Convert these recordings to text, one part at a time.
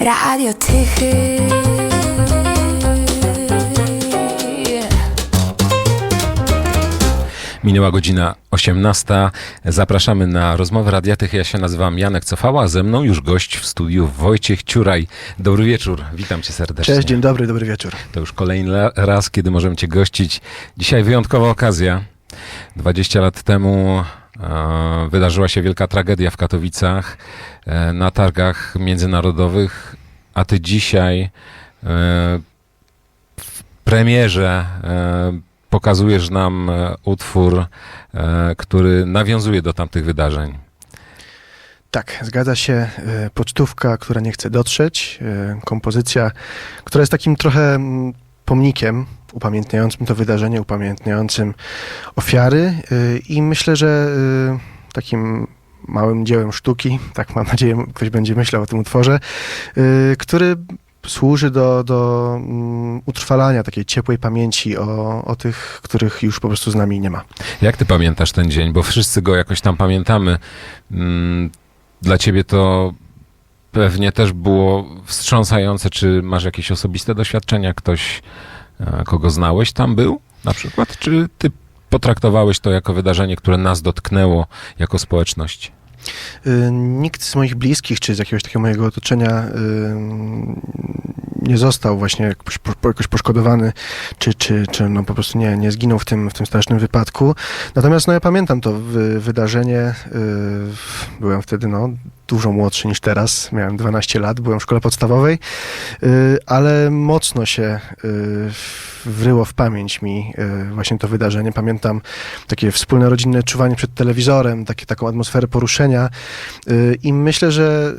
Radio Tychy. Minęła godzina 18. Zapraszamy na rozmowę radiatych. Ja się nazywam Janek Cofała, a ze mną już gość w studiu Wojciech Ciuraj. Dobry wieczór, witam cię serdecznie. Cześć, dzień dobry, dobry wieczór. To już kolejny raz, kiedy możemy cię gościć. Dzisiaj wyjątkowa okazja. 20 lat temu wydarzyła się wielka tragedia w Katowicach e, na targach międzynarodowych, a ty dzisiaj e, w premierze e, pokazujesz nam e, utwór, e, który nawiązuje do tamtych wydarzeń. Tak, zgadza się. e, Pocztówka, która nie chce dotrzeć. e, Kompozycja, która jest takim trochę mm, pomnikiem upamiętniającym to wydarzenie, upamiętniającym ofiary e, i myślę, że e, takim małym dziełem sztuki, tak mam nadzieję, ktoś będzie myślał o tym utworze, e, który służy do, do mm, utrwalania takiej ciepłej pamięci o, o tych, których już po prostu z nami nie ma. Jak ty pamiętasz ten dzień? Bo wszyscy go jakoś tam pamiętamy. Mm, Dla ciebie to pewnie też było wstrząsające. Czy masz jakieś osobiste doświadczenia? Ktoś, e, kogo znałeś, tam był na przykład? Czy ty potraktowałeś to jako wydarzenie, które nas dotknęło jako społeczność? Y, Nikt z moich bliskich, czy z jakiegoś takiego mojego otoczenia y, nie został właśnie jakoś, po- jakoś poszkodowany, czy, czy, czy no po prostu nie, nie zginął w tym, w tym strasznym wypadku. Natomiast no ja pamiętam to wy, wydarzenie. y, Byłem wtedy no, dużo młodszy niż teraz. Miałem 12 lat, byłem w szkole podstawowej, ale mocno się wryło w pamięć mi y, właśnie to wydarzenie. Pamiętam takie wspólne rodzinne czuwanie przed telewizorem, takie, taką atmosferę poruszenia y, i myślę, że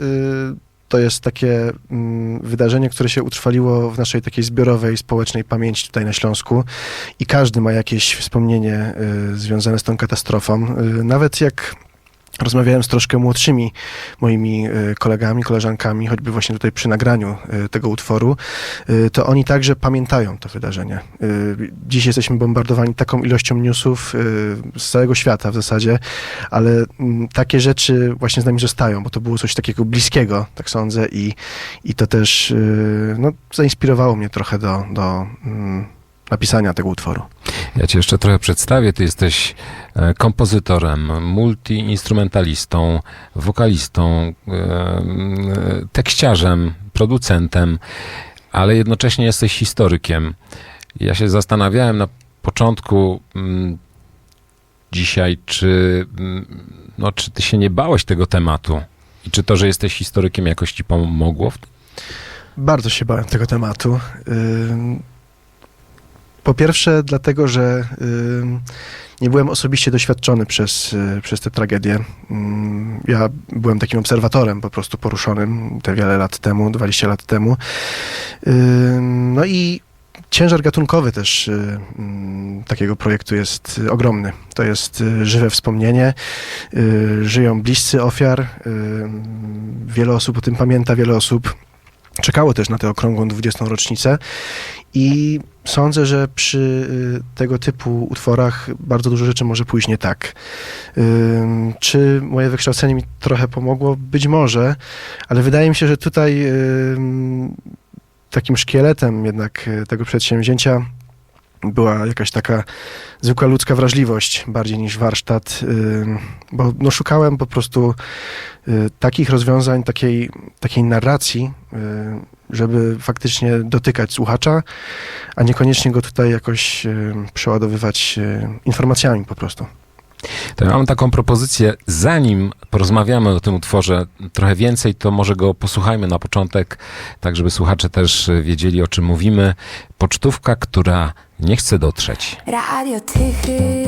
y, to jest takie mm, wydarzenie, które się utrwaliło w naszej takiej zbiorowej, społecznej pamięci tutaj na Śląsku i każdy ma jakieś wspomnienie związane z tą katastrofą. Nawet jak rozmawiałem z troszkę młodszymi moimi y, kolegami, koleżankami, choćby właśnie tutaj przy nagraniu y, tego utworu, y, to oni także pamiętają to wydarzenie. Dziś jesteśmy bombardowani taką ilością newsów z całego świata w zasadzie, ale mm, takie rzeczy właśnie z nami zostają, bo to było coś takiego bliskiego, tak sądzę, i, i to też no, zainspirowało mnie trochę do, do mm, napisania tego utworu. Ja cię jeszcze trochę przedstawię. Ty jesteś e, kompozytorem, multiinstrumentalistą, wokalistą, e, m, tekściarzem, producentem, ale jednocześnie jesteś historykiem. Ja się zastanawiałem na początku mm, dzisiaj, czy, mm, no, czy ty się nie bałeś tego tematu i czy to, że jesteś historykiem jakoś ci pomogło w tym? Bardzo się bałem tego tematu. Ym, Po pierwsze, dlatego, że ym, nie byłem osobiście doświadczony przez, y, przez tę tragedię. Ym, Ja byłem takim obserwatorem, po prostu poruszonym te wiele lat temu, 20 lat temu. Ym, No i ciężar gatunkowy też y, ym, takiego projektu jest y, ogromny. To jest y, żywe wspomnienie. y, Żyją bliscy ofiar. y, Wiele osób o tym pamięta, wiele osób czekało też na tę okrągłą 20. rocznicę i sądzę, że przy y, tego typu utworach bardzo dużo rzeczy może pójść nie tak. Czy moje wykształcenie mi trochę pomogło? Być może, ale wydaje mi się, że tutaj takim szkieletem jednak y, tego przedsięwzięcia była jakaś taka zwykła ludzka wrażliwość bardziej niż warsztat, ym, bo no, szukałem po prostu y, takich rozwiązań, takiej, takiej narracji, y, żeby faktycznie dotykać słuchacza, a niekoniecznie go tutaj jakoś y, przeładowywać y, informacjami po prostu. To ja mam taką propozycję, zanim porozmawiamy o tym utworze trochę więcej, to może go posłuchajmy na początek, tak żeby słuchacze też e, wiedzieli o czym mówimy. Pocztówka, która nie chce dotrzeć. Radio Tychy.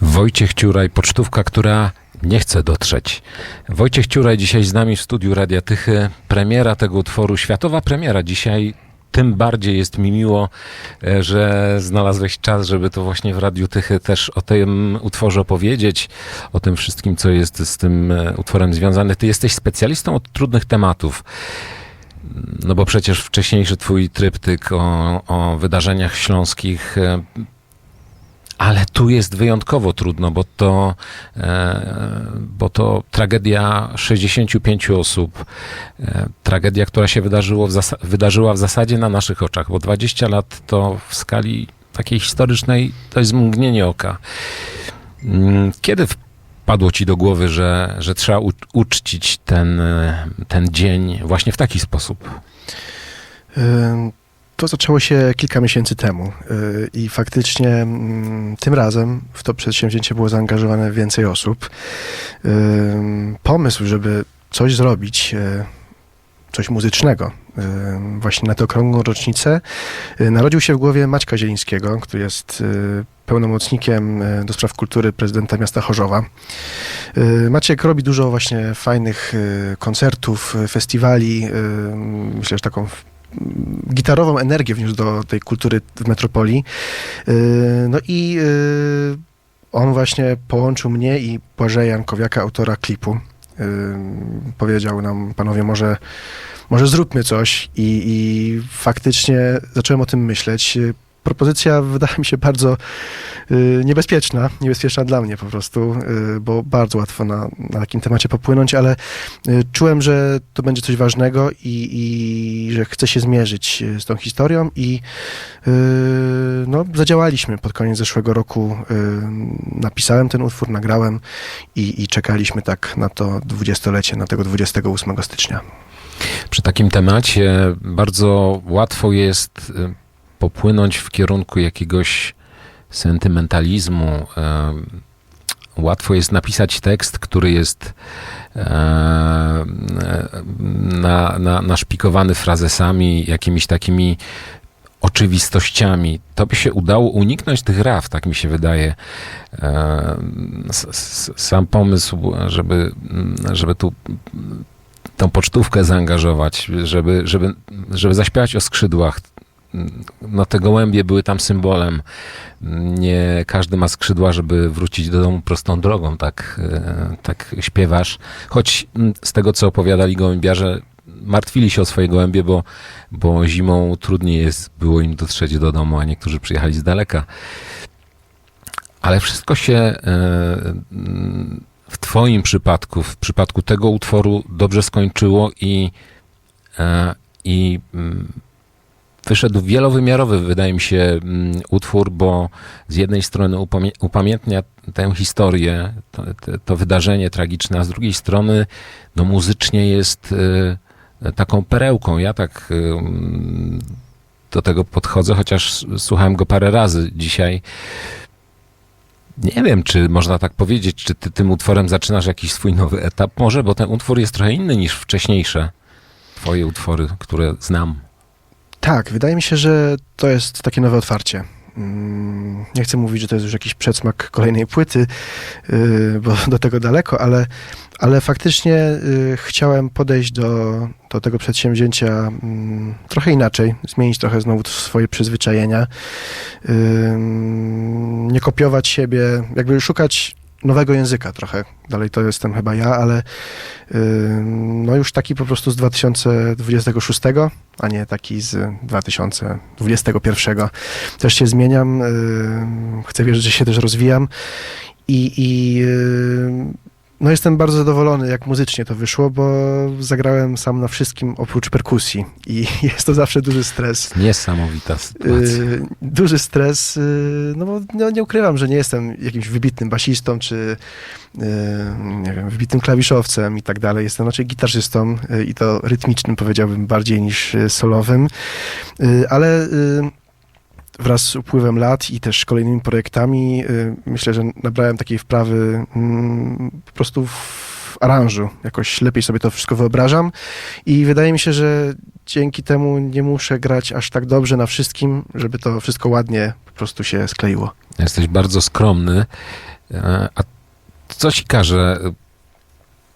Wojciech Ciuraj, pocztówka, która nie chce dotrzeć. Wojciech Ciuraj dzisiaj z nami w studiu Radia Tychy. Premiera tego utworu, światowa premiera dzisiaj. Tym bardziej jest mi miło, e, że znalazłeś czas, żeby to właśnie w Radiu Tychy też o tym utworze opowiedzieć, o tym wszystkim, co jest z tym e, utworem związane. Ty jesteś specjalistą od trudnych tematów. No bo przecież wcześniejszy twój tryptyk o, o wydarzeniach śląskich e, ale tu jest wyjątkowo trudno, bo to, e, bo to tragedia 65 osób, e, tragedia, która się wydarzyło w wydarzyła w zasadzie na naszych oczach, bo 20 lat to w skali takiej historycznej to jest mgnienie oka. Mm, Kiedy wpadło ci do głowy, że, że trzeba uczcić ten, e, ten dzień właśnie w taki sposób? To zaczęło się kilka miesięcy temu yy, i faktycznie mm, tym razem w to przedsięwzięcie było zaangażowane więcej osób. Ym, Pomysł, żeby coś zrobić, yy, coś muzycznego, właśnie na tę okrągłą rocznicę, narodził się w głowie Maćka Zielińskiego, który jest pełnomocnikiem do spraw kultury prezydenta miasta Chorzowa. Maciek robi dużo właśnie fajnych koncertów, festiwali. Myślę, że taką gitarową energię wniósł do tej kultury w metropolii. Yy, No i yy, on właśnie połączył mnie i Błażeja Jankowiaka, autora klipu. Yy, Powiedział nam, panowie, może, może zróbmy coś i, i faktycznie zacząłem o tym myśleć. Propozycja wydała mi się bardzo yy, niebezpieczna, niebezpieczna dla mnie po prostu, yy, bo bardzo łatwo na, na takim temacie popłynąć, ale Y, Czułem, że to będzie coś ważnego i, i że chcę się zmierzyć y, z tą historią i no, zadziałaliśmy pod koniec zeszłego roku. Napisałem ten utwór, nagrałem i, i czekaliśmy tak na to dwudziestolecie, na tego 28 stycznia. Przy takim temacie bardzo łatwo jest y, popłynąć w kierunku jakiegoś sentymentalizmu. y, Łatwo jest napisać tekst, który jest e, e, na, na, naszpikowany frazesami, jakimiś takimi oczywistościami. To by się udało uniknąć tych raf, tak mi się wydaje. E, Sam pomysł, żeby, żeby tu tą pocztówkę zaangażować, żeby, żeby, żeby zaśpiewać o skrzydłach. No te gołębie były tam symbolem. Nie każdy ma skrzydła, żeby wrócić do domu prostą drogą, tak, e, tak śpiewasz. Choć mm, z tego, co opowiadali gołębiarze, martwili się o swoje gołębie, bo, bo zimą trudniej jest było im dotrzeć do domu, a niektórzy przyjechali z daleka. Ale wszystko się e, mm, w Twoim przypadku, w przypadku tego utworu dobrze skończyło i, e, i mm, wyszedł wielowymiarowy, wydaje mi się, mm, utwór, bo z jednej strony upamię- upamiętnia tę historię, to, to, wydarzenie tragiczne, a z drugiej strony no, muzycznie jest e, taką perełką. Ja tak mm, do tego podchodzę, chociaż słuchałem go parę razy dzisiaj. Nie wiem, czy można tak powiedzieć, czy ty tym utworem zaczynasz jakiś swój nowy etap. Może, bo ten utwór jest trochę inny niż wcześniejsze twoje utwory, które znam. Tak, wydaje mi się, że to jest takie nowe otwarcie. Mm, Nie chcę mówić, że to jest już jakiś przedsmak kolejnej płyty, yy, bo do tego daleko, ale, ale faktycznie yy, chciałem podejść do, do tego przedsięwzięcia mm, trochę inaczej, zmienić trochę znowu swoje przyzwyczajenia, nie kopiować siebie, jakby szukać nowego języka trochę. Dalej to jestem chyba ja, ale no już taki po prostu z 2026, a nie taki z 2021. Też się zmieniam, chcę wierzyć, że się też rozwijam i, i no jestem bardzo zadowolony, jak muzycznie to wyszło, bo zagrałem sam na wszystkim oprócz perkusji i jest to zawsze duży stres. Niesamowita sytuacja. Yy, duży stres, yy, no bo no, nie ukrywam, że nie jestem jakimś wybitnym basistą, czy yy, nie wiem, wybitnym klawiszowcem i tak dalej. Jestem raczej gitarzystą i to rytmicznym powiedziałbym bardziej niż solowym, ale wraz z upływem lat i też kolejnymi projektami yy, myślę, że nabrałem takiej wprawy mm, po prostu w aranżu. Jakoś lepiej sobie to wszystko wyobrażam i wydaje mi się, że dzięki temu nie muszę grać aż tak dobrze na wszystkim, żeby to wszystko ładnie po prostu się skleiło. Jesteś bardzo skromny. E, A co ci każe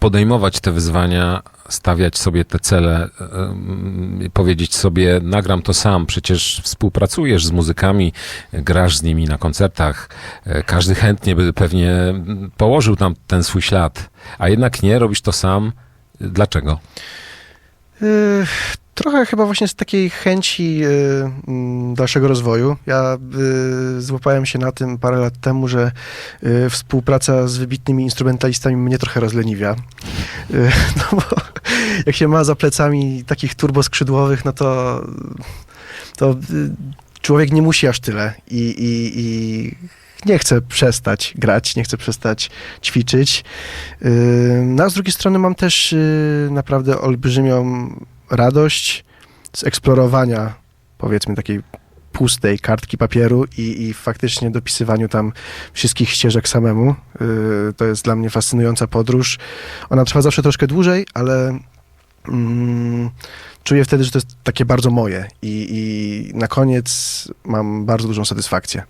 podejmować te wyzwania, stawiać sobie te cele, em, i powiedzieć sobie, nagram to sam, przecież współpracujesz z muzykami, grasz z nimi na koncertach, e, każdy chętnie by pewnie mm, położył tam ten swój ślad, a jednak nie, robisz to sam. Dlaczego? Trochę chyba właśnie z takiej chęci y, mm, dalszego rozwoju. Ja y, złapałem się na tym parę lat temu, że y, współpraca z wybitnymi instrumentalistami mnie trochę rozleniwia. No bo jak się ma za plecami takich turboskrzydłowych, no to, to człowiek nie musi aż tyle i, i, i nie chce przestać grać, nie chce przestać ćwiczyć. No a z drugiej strony mam też naprawdę olbrzymią radość z eksplorowania, powiedzmy, takiej pustej kartki papieru i, i faktycznie dopisywaniu tam wszystkich ścieżek samemu. Yy, To jest dla mnie fascynująca podróż. Ona trwa zawsze troszkę dłużej, ale mm, czuję wtedy, że to jest takie bardzo moje i, i na koniec mam bardzo dużą satysfakcję.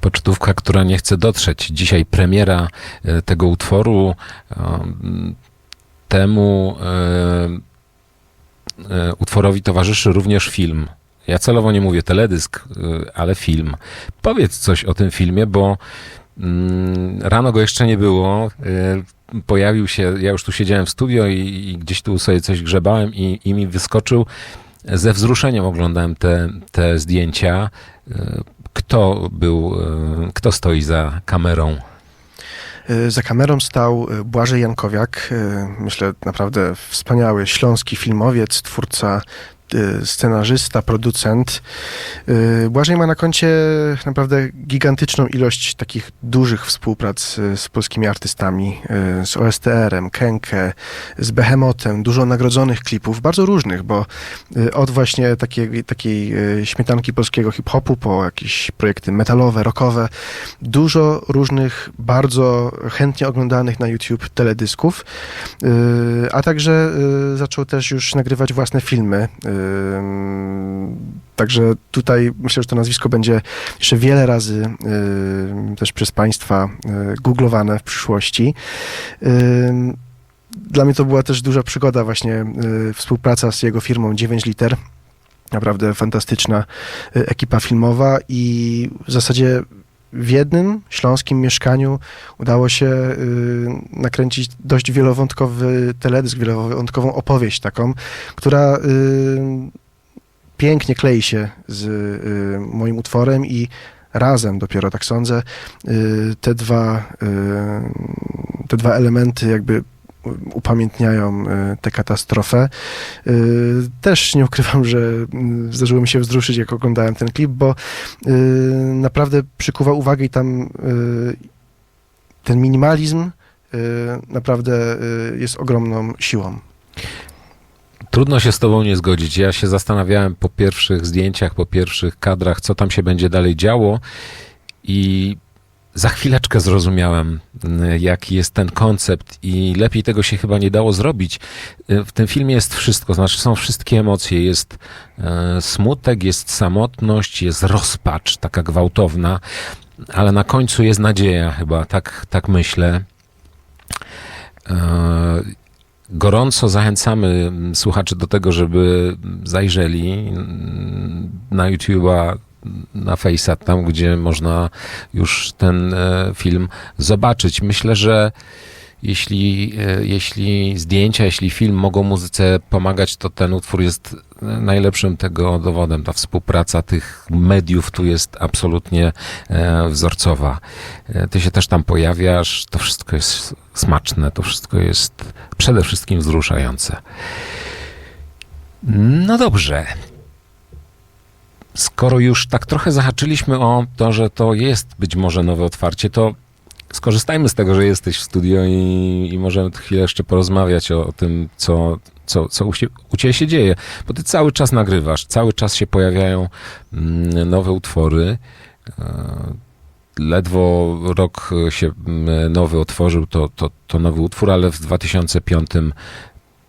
Pocztówka, która nie chce dotrzeć. Dzisiaj premiera e, tego utworu. em, Temu e, utworowi towarzyszy również film. Ja celowo nie mówię teledysk, e, ale film. Powiedz coś o tym filmie, bo mm, rano go jeszcze nie było. E, Pojawił się, ja już tu siedziałem w studio i, i gdzieś tu sobie coś grzebałem i, i mi wyskoczył. Ze wzruszeniem oglądałem te, te zdjęcia. E, Kto był, e, kto stoi za kamerą? Y, Za kamerą stał y, Błażej Jankowiak, y, myślę naprawdę wspaniały śląski filmowiec, twórca, scenarzysta, producent. Y, Błażej ma na koncie naprawdę gigantyczną ilość takich dużych współprac y, z polskimi artystami, y, z OSTR-em, Kenke, z Behemotem, dużo nagrodzonych klipów, bardzo różnych, bo y, od właśnie takiej, takiej y, śmietanki polskiego hip-hopu po jakieś projekty metalowe, rockowe, dużo różnych, bardzo chętnie oglądanych na YouTube teledysków, a także zaczął też już nagrywać własne filmy. Także tutaj myślę, że to nazwisko będzie jeszcze wiele razy też przez Państwa yy, googlowane w przyszłości. Dla mnie to była też duża przygoda właśnie yy, współpraca z jego firmą 9 liter. Naprawdę fantastyczna yy, ekipa filmowa i w zasadzie w jednym śląskim mieszkaniu udało się y, nakręcić dość wielowątkowy teledysk, wielowątkową opowieść taką, która y, pięknie klei się z y, moim utworem i razem dopiero, tak sądzę, te dwa, te dwa elementy jakby upamiętniają y, tę katastrofę. Y, Też nie ukrywam, że zdarzyło mi się wzruszyć, jak oglądałem ten klip, bo y, naprawdę przykuwa uwagę i tam ten minimalizm naprawdę jest ogromną siłą. Trudno się z tobą nie zgodzić. Ja się zastanawiałem po pierwszych zdjęciach, po pierwszych kadrach, co tam się będzie dalej działo i za chwileczkę zrozumiałem, y, jaki jest ten koncept i lepiej tego się chyba nie dało zrobić. Y, W tym filmie jest wszystko, znaczy są wszystkie emocje. Jest e, smutek, jest samotność, jest rozpacz, taka gwałtowna, ale na końcu jest nadzieja chyba, tak, tak myślę. Gorąco zachęcamy mm, słuchaczy do tego, żeby zajrzeli mm, na YouTube'a, na Face'a, tam gdzie można już ten e, film zobaczyć. Myślę, że jeśli, e, jeśli zdjęcia, jeśli film mogą muzyce pomagać, to ten utwór jest e, najlepszym tego dowodem. Ta współpraca tych mediów tu jest absolutnie wzorcowa. Ty się też tam pojawiasz, to wszystko jest smaczne, to wszystko jest przede wszystkim wzruszające. No dobrze. Skoro już tak trochę zahaczyliśmy o to, że to jest być może nowe otwarcie, to skorzystajmy z tego, że jesteś w studio i, i możemy chwilę jeszcze porozmawiać o, o tym, co, co, co u, u Ciebie się dzieje. Bo Ty cały czas nagrywasz, cały czas się pojawiają mm, nowe utwory. E, Ledwo rok się mm, nowy otworzył, to, to, to nowy utwór, ale w 2005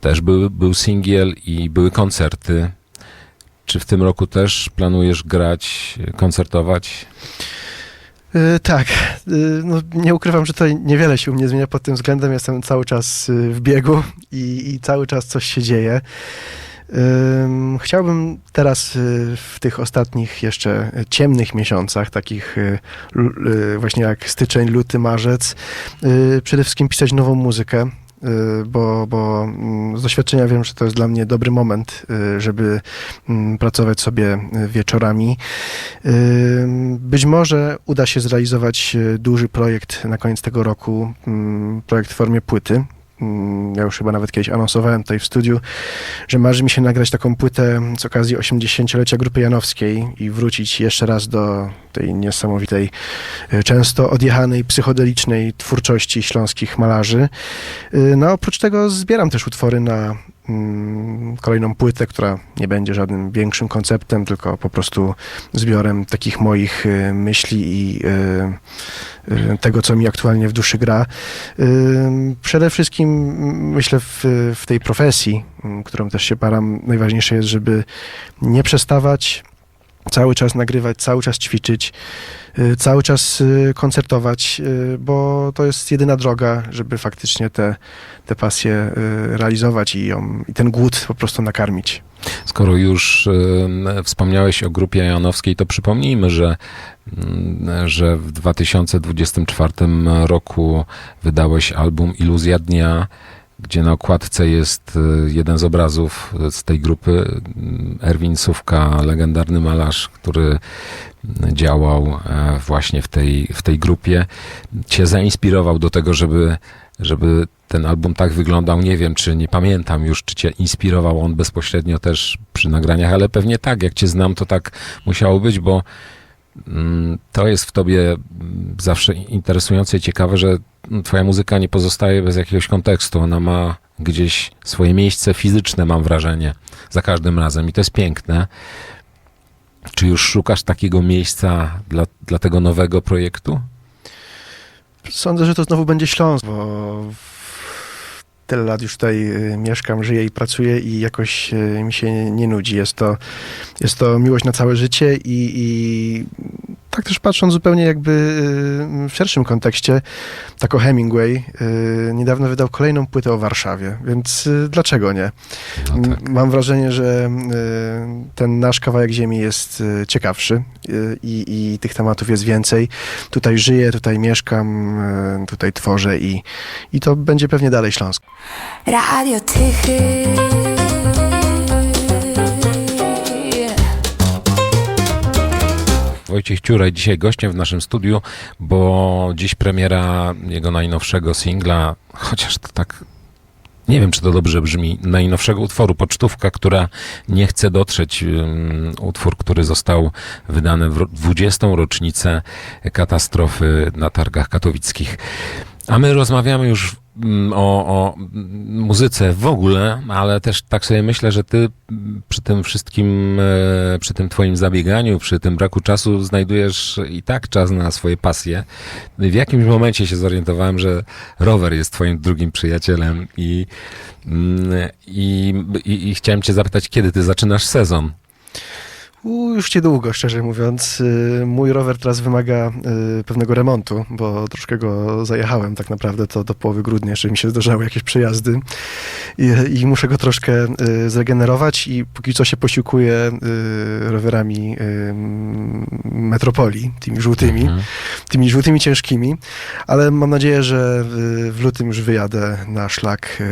też był, był singiel i były koncerty. Czy w tym roku też planujesz grać, koncertować? Y, Tak, y, no, nie ukrywam, że to niewiele się u mnie zmienia pod tym względem. Jestem cały czas y, w biegu i, i cały czas coś się dzieje. Ym, Chciałbym teraz w tych ostatnich jeszcze ciemnych miesiącach, takich właśnie jak styczeń, luty, marzec, przede wszystkim pisać nową muzykę. Y, bo, bo mm, z doświadczenia wiem, że to jest dla mnie dobry moment, y, żeby mm, pracować sobie y, wieczorami. Być może uda się zrealizować duży projekt na koniec tego roku, mm, projekt w formie płyty. Mm, Ja już chyba nawet kiedyś anonsowałem tutaj w studiu, że marzy mi się nagrać taką płytę z okazji 80-lecia Grupy Janowskiej i wrócić jeszcze raz do tej niesamowitej, y, często odjechanej, psychodelicznej twórczości śląskich malarzy. Y, No oprócz tego zbieram też utwory na kolejną płytę, która nie będzie żadnym większym konceptem, tylko po prostu zbiorem takich moich y, myśli i y, y, tego, co mi aktualnie w duszy gra. Przede wszystkim mm, myślę w, w tej profesji, mm, którą też się param, najważniejsze jest, żeby nie przestawać, cały czas nagrywać, cały czas ćwiczyć, y, cały czas y, koncertować, y, bo to jest jedyna droga, żeby faktycznie te, te pasje realizować i, ją, i ten głód po prostu nakarmić. Skoro już wspomniałeś o grupie Janowskiej, to przypomnijmy, że, mm, że w 2024 roku wydałeś album Iluzja Dnia, gdzie na okładce jest e, jeden z obrazów z tej grupy, mm, Erwin Sówka, legendarny malarz, który działał e, właśnie w tej, w tej grupie, cię zainspirował do tego, żeby, żeby ten album tak wyglądał. Nie wiem, czy nie pamiętam już, czy cię inspirował on bezpośrednio też przy nagraniach, ale pewnie tak. Jak cię znam, to tak musiało być, bo mm, to jest w tobie mm, zawsze interesujące i ciekawe, że twoja muzyka nie pozostaje bez jakiegoś kontekstu. Ona ma gdzieś swoje miejsce fizyczne, mam wrażenie, za każdym razem i to jest piękne. Czy już szukasz takiego miejsca dla, dla tego nowego projektu? Sądzę, że to znowu będzie Śląsk, bo tyle lat już tutaj y, mieszkam, żyję i pracuję i jakoś y, mi się nie, nudzi. Jest to, jest to miłość na całe życie i, i tak też patrząc zupełnie jakby y, w szerszym kontekście, tak o Hemingway y, niedawno wydał kolejną płytę o Warszawie, więc y, dlaczego nie? No tak. Mam wrażenie, że ten nasz kawałek ziemi jest ciekawszy i, i tych tematów jest więcej. Tutaj żyję, tutaj mieszkam, tutaj tworzę i, i to będzie pewnie dalej Śląsk. Radio Tychy. Wojciech Ciuraj dzisiaj gościem w naszym studiu, bo dziś premiera jego najnowszego singla, chociaż to tak nie wiem, czy to dobrze brzmi, najnowszego utworu, Pocztówka, która nie chce dotrzeć, utwór, który został wydany w ro- 20. rocznicę katastrofy na targach katowickich. A my rozmawiamy już mm, o, o mm, muzyce w ogóle, ale też tak sobie myślę, że ty mm, przy tym wszystkim, e, przy tym twoim zabieganiu, przy tym braku czasu znajdujesz i tak czas na swoje pasje. W jakimś momencie się zorientowałem, że rower jest twoim drugim przyjacielem i, i, i, i chciałem cię zapytać, kiedy ty zaczynasz sezon? U, już niedługo, szczerze mówiąc. Y, Mój rower teraz wymaga y, pewnego remontu, bo troszkę go zajechałem tak naprawdę to do połowy grudnia, jeszcze mi się zdarzały jakieś przejazdy i, i muszę go troszkę y, zregenerować i póki co się posiłkuję rowerami Metropolii, tymi żółtymi, Mhm. tymi żółtymi ciężkimi, ale mam nadzieję, że w, lutym już wyjadę na szlak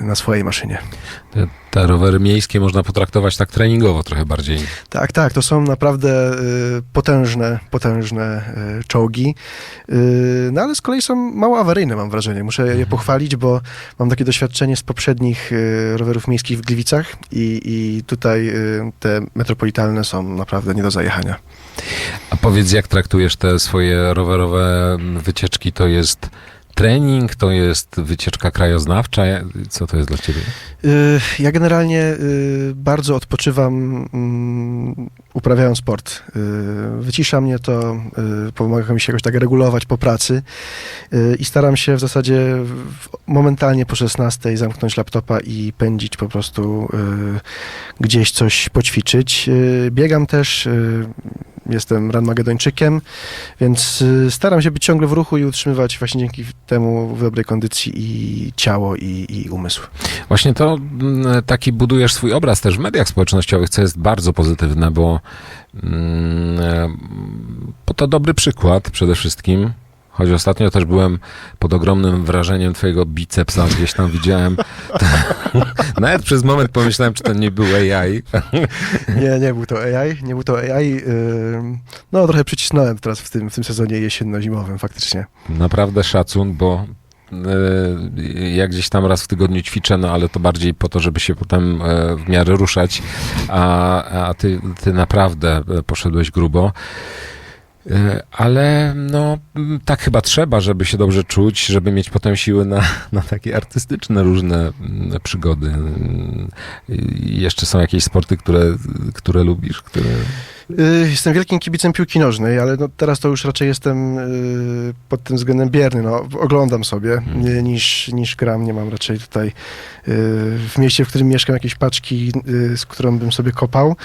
na swojej maszynie. Te, te rowery miejskie można potraktować tak treningowo trochę bardziej. Tak, tak, to są naprawdę y, potężne, potężne y, czołgi, y, no ale z kolei są mało awaryjne, mam wrażenie. Muszę je pochwalić, bo mam takie doświadczenie z poprzednich rowerów miejskich w Gliwicach i, i tutaj te metropolitalne są naprawdę nie do zajechania. A powiedz, jak traktujesz te swoje rowerowe wycieczki? To jest trening, to jest wycieczka krajoznawcza? Co to jest dla ciebie? Y, Ja generalnie y, bardzo odpoczywam mm, uprawiając sport. Y, Wycisza mnie to, pomaga mi się jakoś tak regulować po pracy i staram się w zasadzie momentalnie po 16 zamknąć laptopa i pędzić po prostu gdzieś coś poćwiczyć. Biegam też, jestem ranmagedończykiem, więc y, staram się być ciągle w ruchu i utrzymywać właśnie dzięki temu w dobrej kondycji i ciało i, i umysł. Właśnie to mm, taki budujesz swój obraz też w mediach społecznościowych, co jest bardzo pozytywne, bo, mm, e, bo to dobry przykład przede wszystkim. Choć ostatnio też byłem pod ogromnym wrażeniem twojego bicepsa, gdzieś tam widziałem. Nawet przez moment pomyślałem, czy to nie był AI. Nie, nie był to AI, nie był to AI. ym, No, trochę przycisnąłem teraz w tym, w tym sezonie jesienno-zimowym, faktycznie. Naprawdę szacun, bo e, ja gdzieś tam raz w tygodniu ćwiczę, no ale to bardziej po to, żeby się potem e, w miarę ruszać, a, a ty, ty naprawdę e, poszedłeś grubo. E, Ale no, tak chyba trzeba, żeby się dobrze czuć, żeby mieć potem siły na, na takie artystyczne różne mm, przygody. Mm, i Jeszcze są jakieś sporty, które, które lubisz, które... Y, Jestem wielkim kibicem piłki nożnej, ale no teraz to już raczej jestem y, pod tym względem bierny. No, oglądam sobie Mhm. niż, niż gram. Nie mam raczej tutaj y, w mieście, w którym mieszkam, jakiejś paczki, z którą bym sobie kopał.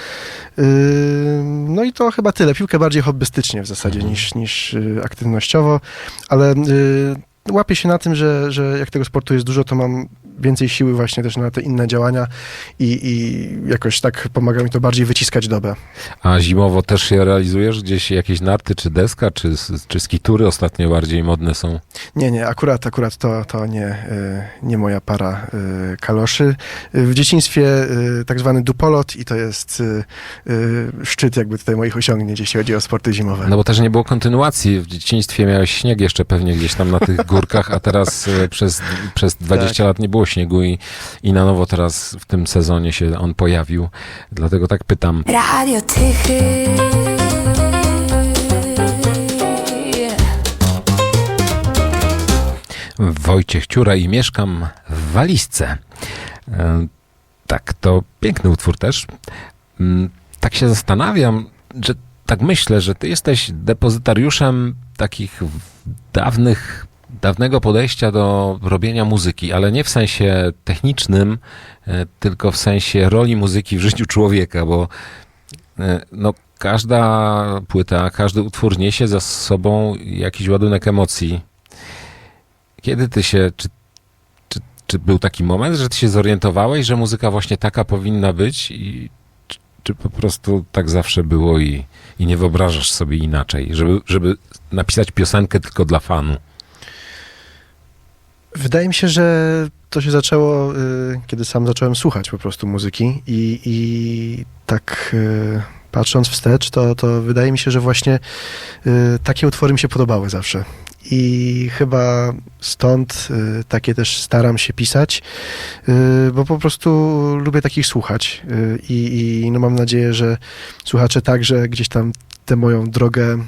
No i to chyba tyle. Piłkę bardziej hobbystycznie w zasadzie Mhm. niż, niż aktywnościowo, ale łapię się na tym, że, że jak tego sportu jest dużo, to mam więcej siły właśnie też na te inne działania i, i jakoś tak pomaga mi to bardziej wyciskać dobę. A zimowo też się realizujesz gdzieś jakieś narty, czy deska, czy, czy skitury ostatnio bardziej modne są? Nie, nie, akurat, akurat to, to nie, y, nie moja para y, kaloszy. Y, W dzieciństwie tak zwany dupolot i to jest szczyt jakby tutaj moich osiągnięć, jeśli chodzi o sporty zimowe. No bo też nie było kontynuacji. W dzieciństwie miałeś śnieg jeszcze pewnie gdzieś tam na tych górkach, a teraz e, przez, przez 20 Tak. lat nie było śniegu i, i na nowo teraz w tym sezonie się on pojawił. Dlatego tak pytam. Radio Tychy. Wojciech Ciura i mieszkam w walizce. E, Tak, to piękny utwór też. Mm, Tak się zastanawiam, że tak myślę, że ty jesteś depozytariuszem takich dawnych, dawnego podejścia do robienia muzyki, ale nie w sensie technicznym, e, tylko w sensie roli muzyki w życiu człowieka, bo e, no, każda płyta, każdy utwór niesie za sobą jakiś ładunek emocji. Kiedy ty się, czy, czy, czy był taki moment, że ty się zorientowałeś, że muzyka właśnie taka powinna być i czy, czy po prostu tak zawsze było i, i nie wyobrażasz sobie inaczej, żeby, żeby napisać piosenkę tylko dla fanu? Wydaje mi się, że to się zaczęło, y, kiedy sam zacząłem słuchać po prostu muzyki i, i tak y, patrząc wstecz, to, to wydaje mi się, że właśnie y, takie utwory mi się podobały zawsze. I chyba stąd takie też staram się pisać, bo po prostu lubię takich słuchać i, i no mam nadzieję, że słuchacze także gdzieś tam tę moją drogę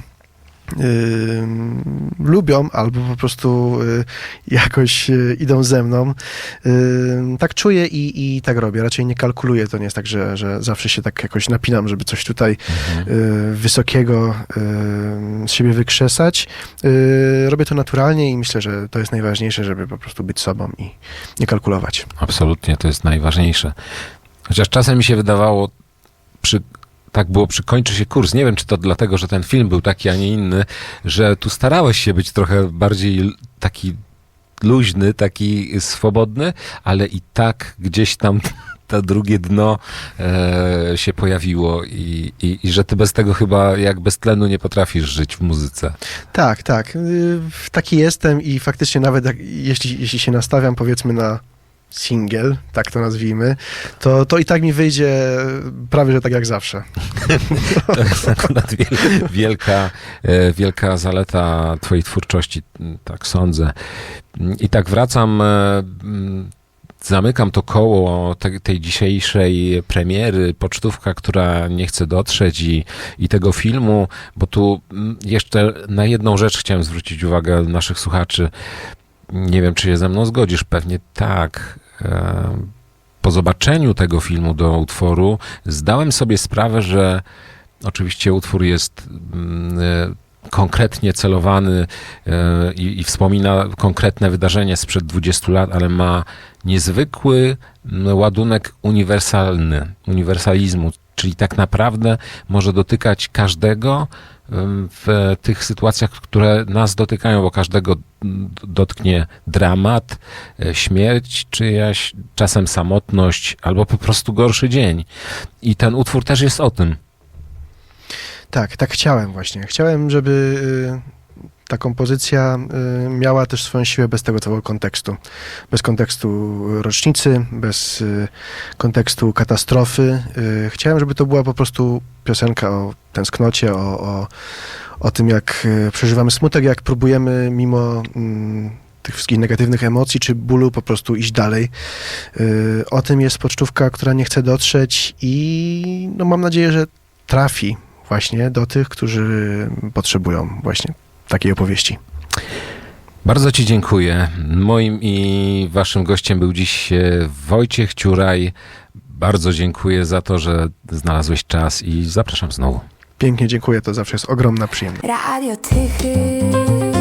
lubią albo po prostu y, jakoś y, idą ze mną. Tak czuję i, i tak robię. Raczej nie kalkuluję. To nie jest tak, że, że zawsze się tak jakoś napinam, żeby coś tutaj y, wysokiego z siebie wykrzesać. Robię to naturalnie i myślę, że to jest najważniejsze, żeby po prostu być sobą i nie kalkulować. Absolutnie, to jest najważniejsze. Chociaż czasem mi się wydawało, przy, tak było przy Kończy się kurs. Nie wiem, czy to dlatego, że ten film był taki, a nie inny, że tu starałeś się być trochę bardziej taki luźny, taki swobodny, ale i tak gdzieś tam to drugie dno e, się pojawiło i, i, i że ty bez tego chyba jak bez tlenu nie potrafisz żyć w muzyce. Tak, tak. Y, Taki jestem i faktycznie nawet jak, jeśli, jeśli się nastawiam powiedzmy na singiel, tak to nazwijmy, to, to i tak mi wyjdzie prawie, że tak jak zawsze. To jest akurat wiel- wielka, e, wielka zaleta twojej twórczości, tak sądzę. I tak wracam, e, zamykam to koło te, tej dzisiejszej premiery, pocztówka, która nie chce dotrzeć i, i tego filmu, bo tu jeszcze na jedną rzecz chciałem zwrócić uwagę naszych słuchaczy. Nie wiem, czy się ze mną zgodzisz, pewnie tak. Po zobaczeniu tego filmu do utworu zdałem sobie sprawę, że Oczywiście utwór jest mm, e, konkretnie celowany e, i, i wspomina konkretne wydarzenie sprzed 20 lat, ale ma niezwykły ładunek uniwersalny, uniwersalizmu, czyli tak naprawdę może dotykać każdego w tych sytuacjach, które nas dotykają, bo każdego dotknie dramat, e, śmierć czyjaś, czasem samotność albo po prostu gorszy dzień. I ten utwór też jest o tym. Tak, tak chciałem właśnie. Chciałem, żeby y, ta kompozycja y, miała też swoją siłę bez tego całego kontekstu. Bez kontekstu rocznicy, bez y, kontekstu katastrofy. Y, chciałem, żeby to była po prostu piosenka o tęsknocie, o, o, o tym, jak przeżywamy smutek, jak próbujemy mimo mm, tych wszystkich negatywnych emocji czy bólu po prostu iść dalej. O tym jest pocztówka, która nie chce dotrzeć i no, mam nadzieję, że trafi właśnie do tych, którzy potrzebują właśnie takiej opowieści. Bardzo Ci dziękuję. Moim i Waszym gościem był dziś e, Wojciech Ciuraj. Bardzo dziękuję za to, że znalazłeś czas i zapraszam znowu. Pięknie dziękuję, to zawsze jest ogromna przyjemność. Radio Tychy